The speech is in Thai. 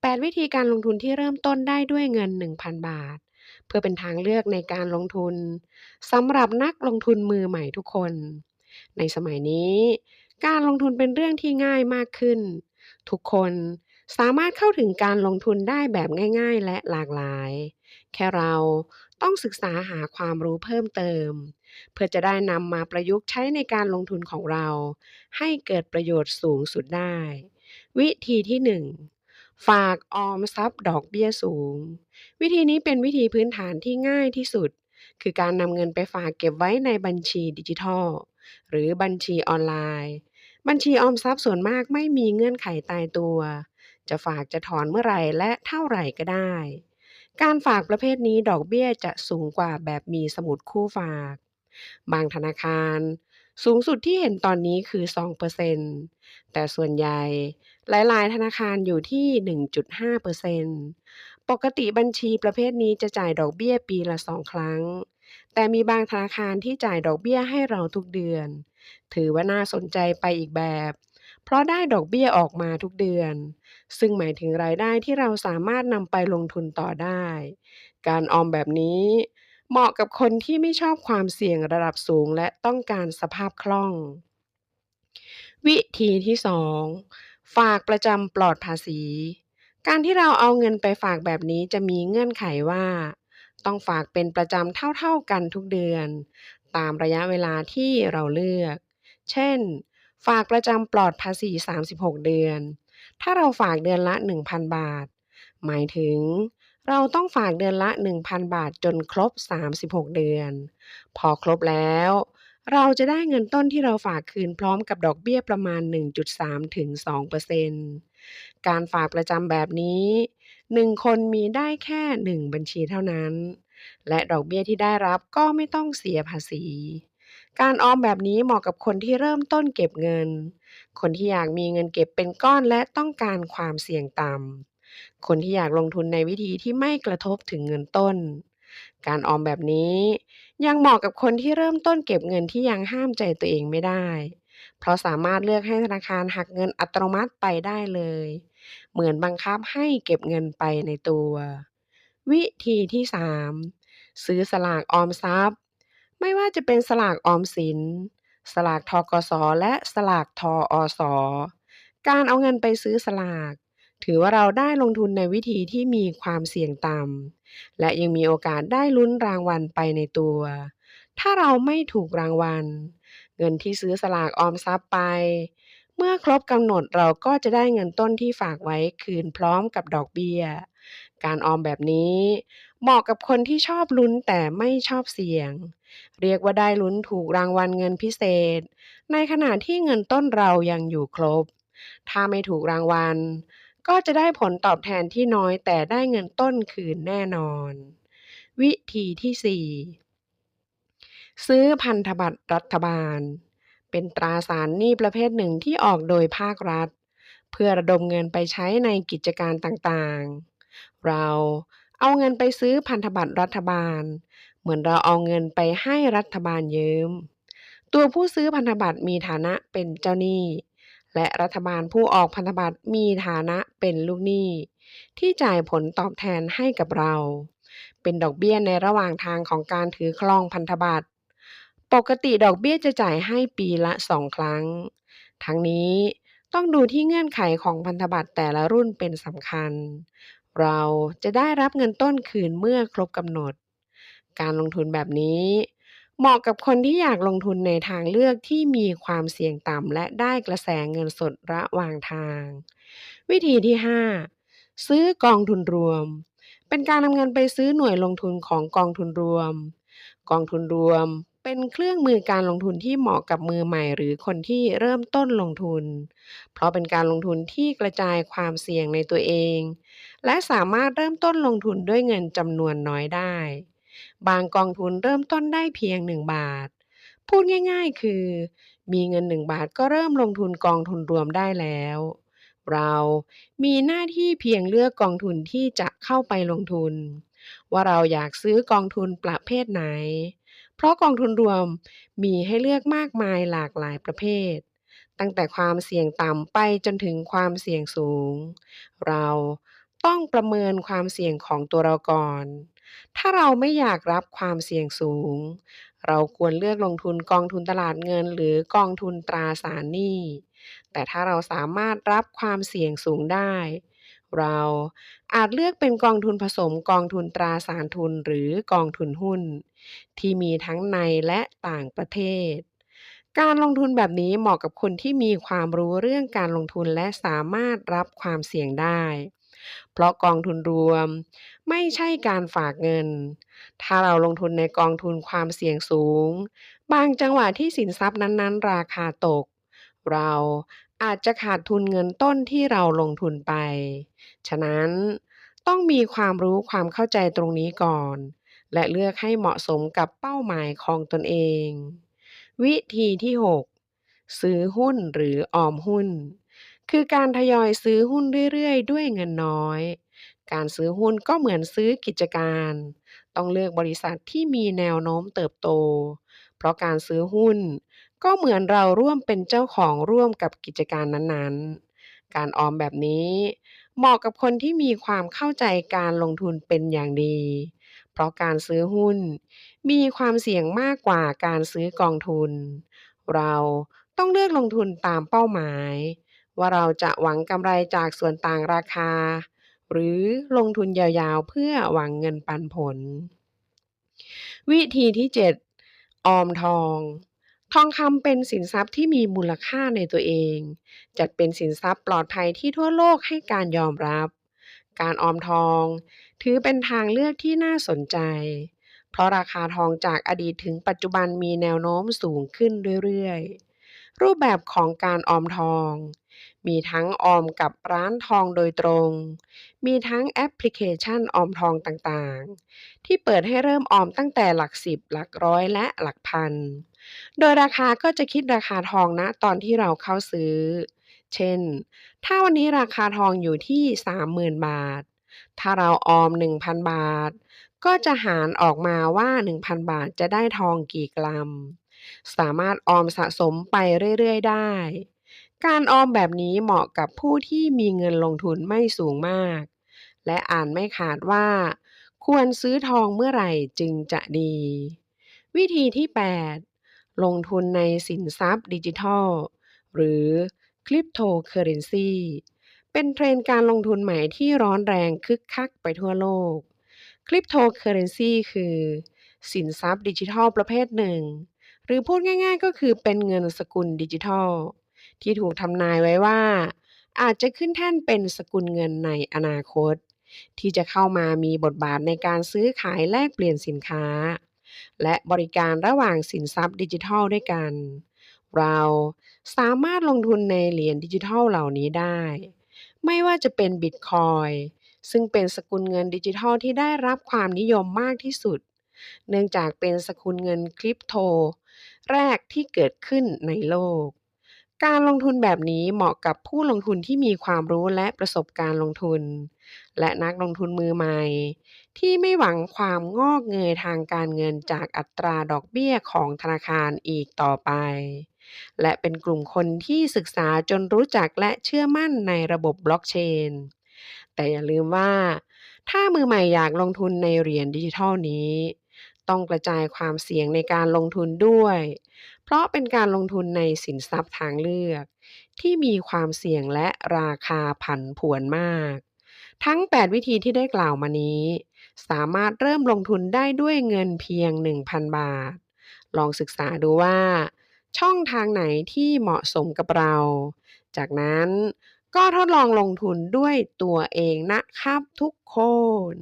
8 วิธีการลงทุนที่เริ่มต้นได้ด้วยเงิน 1,000 บาท เพื่อเป็นทางเลือกในการลงทุนสำหรับนักลงทุนมือใหม่ทุกคน ในสมัยนี้ การลงทุนเป็นเรื่องที่ง่ายมากขึ้น ทุกคนสามารถเข้าถึงการลงทุนได้แบบง่าย ๆ และหลากหลาย แค่เราต้องศึกษาหาความรู้เพิ่มเติม เพื่อจะได้นำมาประยุกต์ใช้ในการลงทุนของเรา ให้เกิดประโยชน์สูงสุดได้ วิธีที่ 1 ฝากออมทรัพย์ดอกเบี้ยสูง วิธีนี้เป็นวิธีพื้นฐานที่ง่ายที่สุด คือการนำเงินไปฝากเก็บไว้ในบัญชีดิจิทัล หรือบัญชีออนไลน์ บัญชีออมทรัพย์ส่วนมากไม่มีเงื่อนไขตายตัว จะฝากจะถอนเมื่อไหร่และเท่าไหร่ก็ได้ การฝากประเภทนี้ดอกเบี้ยจะสูงกว่าแบบมีสมุดคู่ฝาก บางธนาคาร สูงสุดที่เห็นตอนนี้คือ 2%แต่ส่วนใหญ่หลาย ๆ ธนาคารอยู่ที่ 1.5%ปกติบัญชีประเภทนี้จะจ่ายดอกเบี้ยปีละ 2 ครั้ง แต่มีบางธนาคารที่จ่ายดอกเบี้ยให้เราทุกเดือน ถือว่าน่าสนใจไปอีกแบบ เพราะได้ดอกเบี้ยออกมาทุกเดือน ซึ่งหมายถึงรายได้ที่เราสามารถนำไปลงทุนต่อได้ การออมแบบนี้ เหมาะกับคนที่ไม่ชอบความเสี่ยงระดับสูงและต้องการสภาพคล่อง วิธีที่ 2 ฝากประจำปลอดภาษี การที่เราเอาเงินไปฝากแบบนี้จะมีเงื่อนไขว่า ต้องฝากเป็นประจำเท่าๆกันทุกเดือน ตามระยะเวลาที่เราเลือก เช่น ฝากประจำปลอดภาษี 36 เดือน ถ้าเราฝากเดือนละ 1,000 บาท หมายถึง เราต้องฝากเดือนละ 1,000 บาทจนครบ 36 เดือน พอครบแล้ว เราจะได้เงินต้นที่เราฝากคืนพร้อมกับดอกเบี้ยประมาณ 1.3-2%การฝากประจำแบบนี้ 1 คนมีได้แค่ 1 บัญชีเท่านั้น และดอกเบี้ยที่ได้รับก็ไม่ต้องเสียภาษี การออมแบบนี้เหมาะกับคนที่เริ่มต้นเก็บเงิน คนที่อยากมีเงินเก็บเป็นก้อนและต้องการความเสี่ยงต่ำ คนที่อยากลงทุนในวิธีที่ไม่กระทบถึงเงินต้น การออมแบบนี้ยังเหมาะกับคนที่เริ่มต้นเก็บเงินที่ยังห้ามใจตัวเองไม่ได้ เพราะสามารถเลือกให้ธนาคารหักเงินอัตโนมัติไปได้เลย เหมือนบังคับให้เก็บเงินไปในตัว วิธีที่ 3 ซื้อสลากออมทรัพย์ ไม่ว่าจะเป็นสลากออมสิน สลากธกส.และสลากทอส.การเอาเงินไปซื้อสลาก ถือว่าเราได้ลงทุนในวิธีที่มีความเสี่ยงต่ำและยังมีโอกาสได้ลุ้นรางวัลไปในตัว ถ้าเราไม่ถูกรางวัล เงินที่ซื้อสลากออมทรัพย์ไป เมื่อครบกำหนดเราก็จะได้เงินต้นที่ฝากไว้คืนพร้อมกับดอกเบี้ย การออมแบบนี้เหมาะกับคนที่ชอบลุ้นแต่ไม่ชอบเสี่ยง เรียกว่าได้ลุ้นถูกรางวัลเงินพิเศษ ในขณะที่เงินต้นเรายังอยู่ครบ ถ้าไม่ถูกรางวัล ก็จะได้ผลตอบแทนที่น้อยแต่ได้เงินต้นคืนแน่นอน วิธีที่ 4 ซื้อพันธบัตรรัฐบาล เป็นตราสารหนี้ประเภทหนึ่งที่ออกโดยภาครัฐ เพื่อระดมเงินไปใช้ในกิจการต่างๆ เราเอาเงินไปซื้อพันธบัตรรัฐบาล เหมือนเราเอาเงินไปให้รัฐบาลยืม ตัวผู้ซื้อพันธบัตรมีฐานะเป็นเจ้าหนี้ และรัฐบาลผู้ออกพันธบัตรมีฐานะเป็นลูกหนี้ ที่จ่ายผลตอบแทนให้กับเรา เป็นดอกเบี้ยในระหว่างทางของการถือครองพันธบัตรปกติดอกเบี้ยจะจ่ายให้ปีละ2ครั้ง ทั้งนี้ต้องดูที่เงื่อนไขของพันธบัตรแต่ละรุ่นเป็นสำคัญ เราจะได้รับเงินต้นคืนเมื่อครบกำหนด การลงทุนแบบนี้ เหมาะกับคนที่อยากลงทุนในทางเลือกที่มีความเสี่ยงต่ำและได้กระแสเงินสดระหว่างทาง วิธีที่ 5 ซื้อกองทุนรวม เป็นการนำเงินไปซื้อหน่วยลงทุนของกองทุนรวม กองทุนรวมเป็นเครื่องมือการลงทุนที่เหมาะกับมือใหม่ หรือคนที่เริ่มต้นลงทุน เพราะเป็นการลงทุนที่กระจายความเสี่ยงในตัวเอง และสามารถเริ่มต้นลงทุนด้วยเงินจำนวนน้อยได้ บางกองทุนเริ่มต้นได้เพียง 1 บาท พูดง่ายๆ คือ มีเงิน 1 บาทก็เริ่มลงทุนกองทุนรวมได้แล้ว เรามีหน้าที่เพียงเลือกกองทุนที่จะเข้าไปลงทุน ว่าเราอยากซื้อกองทุนประเภทไหน เพราะกองทุนรวมมีให้เลือกมากมายหลากหลายประเภทตั้งแต่ความเสี่ยงต่ำไปจนถึงความเสี่ยงสูง เราต้องประเมินความเสี่ยงของตัวเราก่อน ถ้าเราไม่อยากรับความเสี่ยงสูง เราควรเลือกลงทุนกองทุนตลาดเงิน หรือกองทุนตราสารหนี้ แต่ถ้าเราสามารถรับความเสี่ยงสูงได้ เราอาจเลือกเป็นกองทุนผสมกองทุนตราสารทุนหรือกองทุนหุ้น ที่มีทั้งในและต่างประเทศการลงทุนแบบนี้เหมาะกับคนที่มีความรู้เรื่องการลงทุนและสามารถรับความเสี่ยงได้ เพราะกองทุนรวม ไม่ใช่การฝากเงิน ถ้าเราลงทุนในกองทุนความเสี่ยงสูง บางจังหวะที่สินทรัพย์นั้นๆ ราคาตก เราอาจจะขาดทุนเงินต้นที่เราลงทุนไป ฉะนั้นต้องมีความรู้ความเข้าใจตรงนี้ก่อน และเลือกให้เหมาะสมกับเป้าหมายของตนเอง วิธีที่ 6 ซื้อหุ้นหรือออมหุ้น คือการทยอยซื้อหุ้นเรื่อยๆ ด้วยเงินน้อย การซื้อหุ้นก็เหมือนซื้อกิจการ ต้องเลือกบริษัทที่มีแนวโน้มเติบโต เพราะการซื้อหุ้น ก็เหมือนเราร่วมเป็นเจ้าของร่วมกับกิจการนั้นๆ การออมแบบนี้ เหมาะกับคนที่มีความเข้าใจการลงทุนเป็นอย่างดี เพราะการซื้อหุ้น มีความเสี่ยงมากกว่าการซื้อกองทุน เราต้องเลือกลงทุนตามเป้าหมาย ว่าเราจะหวังกำไรจากส่วนต่างราคา หรือลงทุนยาวๆ เพื่อหวังเงินปันผล วิธีที่ 7 ออมทอง ทองคำเป็นสินทรัพย์ที่มีมูลค่าในตัวเอง จัดเป็นสินทรัพย์ปลอดภัยที่ทั่วโลกให้การยอมรับ การออมทอง ถือเป็นทางเลือกที่น่าสนใจ เพราะราคาทองจากอดีตถึงปัจจุบันมีแนวโน้มสูงขึ้นเรื่อยๆรูปแบบของการออมทอง มีทั้งออมกับร้านทองโดยตรง มีทั้งแอปพลิเคชันออมทองต่างๆ ที่เปิดให้เริ่มออมตั้งแต่หลักสิบหลักร้อยและหลักพัน โดยราคาก็จะคิดราคาทองณตอนที่เราเข้าซื้อ เช่น ถ้าวันนี้ราคาทองอยู่ที่ 30,000 บาท ถ้าเราออม 1,000 บาท ก็จะหารออกมาว่า 1,000 บาทจะได้ทองกี่กรัม สามารถออมสะสมไปเรื่อย ๆ ได้ การออมแบบนี้เหมาะกับผู้ที่มีเงินลงทุนไม่สูงมาก และอ่านไม่ขาดว่า ควรซื้อทองเมื่อไหร่จึงจะดี วิธีที่ 8 ลงทุนในสินทรัพย์ดิจิทัล หรือ Cryptocurrency เป็นเทรนด์การลงทุนใหม่ที่ร้อนแรงคึกคักไปทั่วโลก Cryptocurrency คือ สินทรัพย์ดิจิทัลประเภทหนึ่ง หรือพูดง่ายๆก็คือเป็นเงินสกุลดิจิทัล ที่ถูกทำนายไว้ว่า อาจจะขึ้นแท่นเป็นสกุลเงินในอนาคต ที่จะเข้ามามีบทบาทในการซื้อขายแลกเปลี่ยนสินค้า และบริการระหว่างสินทรัพย์ดิจิทัลด้วยกัน เราสามารถลงทุนในเหรียญดิจิทัลเหล่านี้ได้ ไม่ว่าจะเป็นบิตคอยซึ่งเป็นสกุลเงินดิจิทัลที่ได้รับความนิยมมากที่สุด เนื่องจากเป็นสกุลเงินคริปโต แรกที่เกิดขึ้นในโลก การลงทุนแบบนี้เหมาะกับผู้ลงทุนที่มีความรู้และประสบการณ์ลงทุน และนักลงทุนมือใหม่ ที่ไม่หวังความงอกเงยทางการเงินจากอัตราดอกเบี้ยของธนาคารอีกต่อไป และเป็นกลุ่มคนที่ศึกษาจนรู้จักและเชื่อมั่นในระบบบล็อกเชน แต่อย่าลืมว่า ถ้ามือใหม่อยากลงทุนในเหรียญดิจิทัลนี้ ต้องกระจายความเสี่ยงในการลงทุนด้วย เพราะเป็นการลงทุนในสินทรัพย์ทางเลือก ที่มีความเสี่ยงและราคาผันผวนมาก ทั้ง 8 วิธีที่ได้กล่าวมานี้ สามารถเริ่มลงทุนได้ด้วยเงินเพียง 1,000 บาท ลองศึกษาดูว่า ช่องทางไหนที่เหมาะสมกับเรา จากนั้นก็ทดลองลงทุนด้วยตัวเองนะครับทุกคน